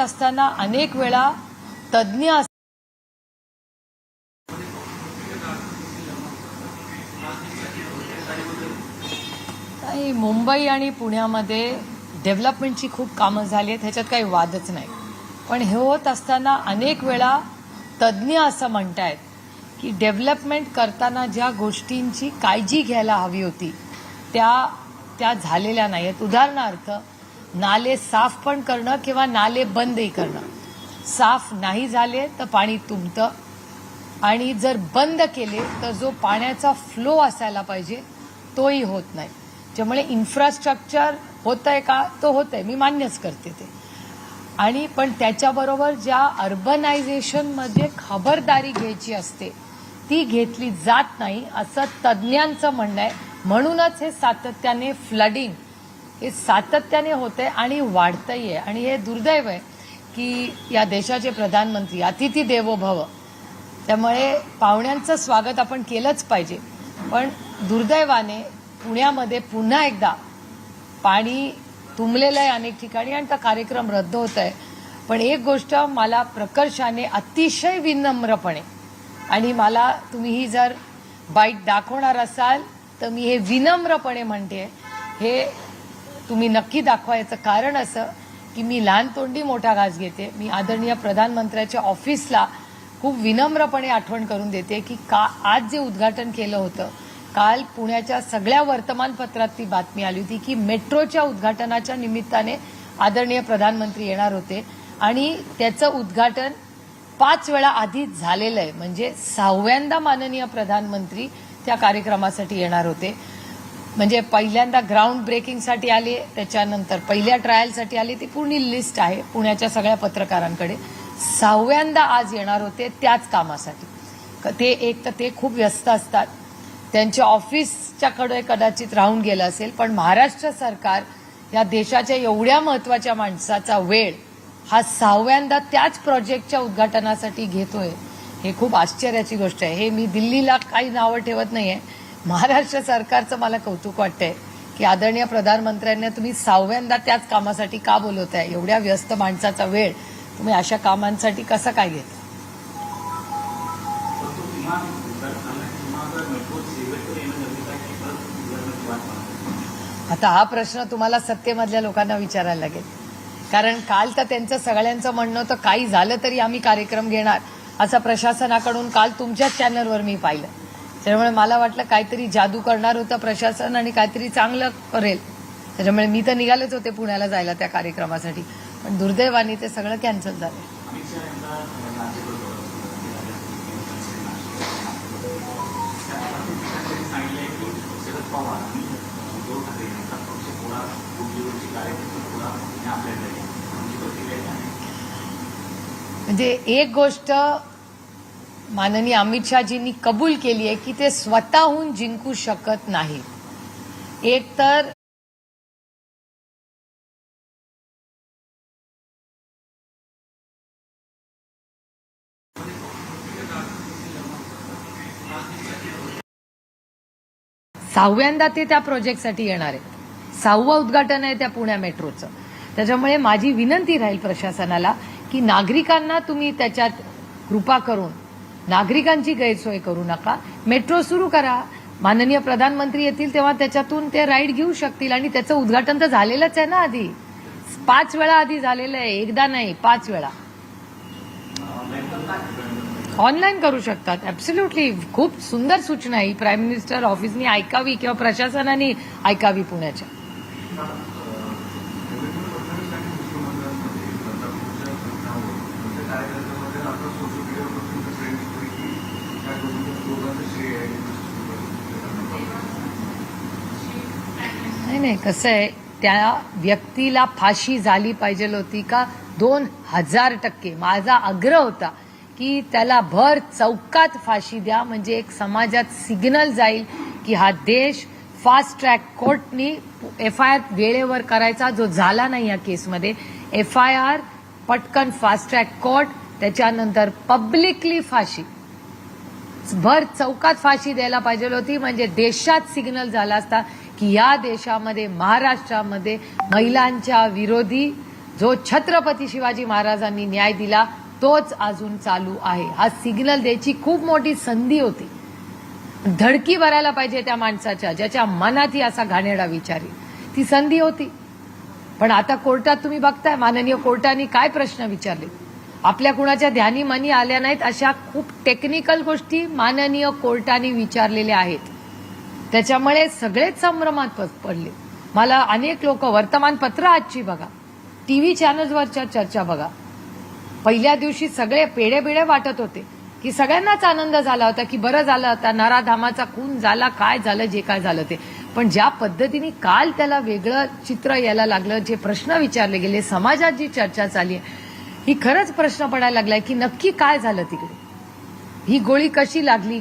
असताना अनेक वेळा तज्ज्ञ मुंबई आणि पुण्यामध्ये डेव्हलपमेंटची खूप कामं झाली आहेत ह्याच्यात काही वादच नाही. पण हे होत असताना अनेक वेळा तज्ज्ञ असं म्हणतायत की डेव्हलपमेंट करताना ज्या गोष्टींची काळजी घ्यायला हवी होती त्या त्या झालेल्या नाही आहेत उदाहरणार्थ नाले साफ पण करणं किंवा नाले बंदही करणं. साफ नाही झाले तर पाणी तुंबतं. आणि जर बंद केले तर जो पाण्याचा फ्लो असायला पाहिजे तोही होत नाही. त्यामुळे इन्फ्रास्ट्रक्चर होत आहे का? तो होत आहे मी मान्यच करते ते. आणि पण त्याच्याबरोबर ज्या अर्बनायझेशनमध्ये खबरदारी घ्यायची असते ती घेतली जात नाही असं तज्ज्ञांचं म्हणणं आहे. म्हणूनच हे सातत्याने फ्लडिंग हे सातत्याने होते आणि वाढतही आहे आणि हे दुर्दैव आहे की या देशाचे प्रधानमंत्री अतिथी देवो भव त्यामुळे पाहुण्यांचं स्वागत आपण केलंच पाहिजे. पण दुर्दैवाने पुण्यामध्ये पुन्हा एकदा पाणी तुंबलेलं आहे अनेक ठिकाणी आणि तो कार्यक्रम रद्द होत आहे पण एक गोष्ट मला प्रकर्षाने अतिशय विनम्रपणे आणि मला तुम्ही ही जर बाईट दाखवणार असाल तर मी हे विनम्रपणे म्हणते. हे तुम्ही नक्की दाखवायचं कारण असं की मी लहान तोंडी मोठा घास घेते. मी आदरणीय प्रधानमंत्र्याच्या ऑफिसला खूप विनम्रपणे आठवण करून देते की का आज जे उद्घाटन केलं होतं काल पुण्याच्या सगळ्या वर्तमानपत्रात ती बातमी आली होती की मेट्रोच्या उद्घाटनाच्या निमित्ताने आदरणीय प्रधानमंत्री येणार होते आणि त्याचं उद्घाटन पाच वेळा आधी झालेलं आहे. म्हणजे सहाव्यांदा माननीय प्रधानमंत्री त्या कार्यक्रमासाठी येणार होते. म्हणजे पहिल्यांदा ग्राउंड ब्रेकिंगसाठी आले त्याच्यानंतर पहिल्या ट्रायलसाठी आली ती पूर्ण लिस्ट आहे पुण्याच्या सगळ्या पत्रकारांकडे. सहाव्यांदा आज येणार होते त्याच कामासाठी. क- ते एक तर ते खूप व्यस्त असतात. त्यांच्या ऑफिसच्याकडे कदाचित राहून गेलं असेल पण महाराष्ट्र सरकार या देशाच्या एवढ्या महत्त्वाच्या माणसाचा वेळ हा सहाव्यांदा त्याच प्रोजेक्टच्या उद्घाटनासाठी घेतोय हे खूप आश्चर्याची गोष्ट आहे. हे मी दिल्लीला काही नावं ठेवत नाही आहे महाराष्ट्र सरकारचं मला कौतुक वाटतंय की आदरणीय प्रधानमंत्र्यांना तुम्ही सहाव्यांदा त्याच कामासाठी का बोलवताय? एवढ्या व्यस्त माणसाचा वेळ तुम्ही अशा कामांसाठी कसा काय घेता? आता हा प्रश्न तुम्हाला सत्तेमधल्या लोकांना विचारायला लागेल. कारण काल तर त्यांचं सगळ्यांचं म्हणणं होतं काही झालं तरी आम्ही कार्यक्रम घेणार. असं प्रशासनाकडून काल तुमच्याच चॅनलवर मी पाहिलं. त्यामुळे मला वाटलं काहीतरी जादू करणार होतं प्रशासन आणि काहीतरी चांगलं करेल त्याच्यामुळे मी तर निघालेच होते पुण्याला जायला त्या कार्यक्रमासाठी पण दुर्दैवाने ते सगळं कॅन्सल झालं आहे? म्हणजे एक गोष्ट माननीय अमित शहाजींनी कबूल केली आहे की ते स्वतःहून जिंकू शकत नाही. एक तर सहाव्यांदा ते त्या प्रोजेक्टसाठी येणार आहेत. सहावं उद्घाटन आहे त्या पुण्या मेट्रोचं. त्याच्यामुळे माझी विनंती राहील प्रशासनाला की नागरिकांना तुम्ही त्याच्यात कृपा करून नागरिकांची गैरसोय करू नका. मेट्रो सुरू करा. माननीय प्रधानमंत्री येतील तेव्हा त्याच्यातून ते राईड घेऊ शकतील आणि त्याचं उद्घाटन तर झालेलंच आहे ना आधी. पाच वेळा आधी झालेलं आहे. एकदा नाही पाच वेळा. ऑनलाईन करू शकतात. ऍब्सोल्युटली खूप सुंदर सूचना आहे. ही प्राईम मिनिस्टर ऑफिसनी ऐकावी किंवा प्रशासनाने ऐकावी पुण्याच्या. नाही नाही कसं आहे त्या व्यक्तीला फाशी झाली पाहिजे होती का? दोन हजार टक्के. माझा आग्रह होता की त्याला भर चौकात फाशी द्या म्हणजे एक समाजात सिग्नल जाईल की हा देश फास्ट ट्रॅक कोर्टनी एफ आय आर वेळेवर करायचा जो झाला नाही या केसमध्ये. एफ आय आर पटकन फास्ट ट्रॅक कोर्ट त्याच्यानंतर पब्लिकली फाशी. भर चौकात फाशी द्यायला पाहिजे होती. म्हणजे देशात सिग्नल झाला असता की या देशामध्ये महाराष्ट्रामध्ये महिलांच्या विरोधी जो छत्रपती शिवाजी महाराजांनी न्याय दिला तोच अजून चालू आहे. हा सिग्नल द्यायची खूप मोठी संधी होती. धडकी भरायला पाहिजे त्या माणसाच्या ज्याच्या मनात ही असा घाणेरडा विचारी ती संधी होती. पण आता कोर्टात तुम्ही बघताय माननीय कोर्टाने काय प्रश्न विचारले? आपल्या कुणाच्या ध्यानी मनी आल्या नाहीत अशा खूप टेक्निकल गोष्टी माननीय कोर्टाने विचारलेल्या आहेत. त्याच्यामुळे सगळेच संभ्रमात प- पडले. मला अनेक लोक वर्तमानपत्र आजची बघा टी व्ही चॅनल्सवरच्या चर्चा बघा. पहिल्या दिवशी सगळे पेढे बिडे वाटत होते की सगळ्यांनाच आनंद झाला होता की बरं झालं होता नराधामाचा खून झाला काय झालं जे काय झालं ते. पण ज्या पद्धतीने काल त्याला वेगळं चित्र यायला लागलं जे प्रश्न विचारले गेले समाजात जी चर्चा चालली आहे ही खरंच प्रश्न पडायला लागलाय की नक्की काय झालं तिकडे? ही गोळी कशी लागली?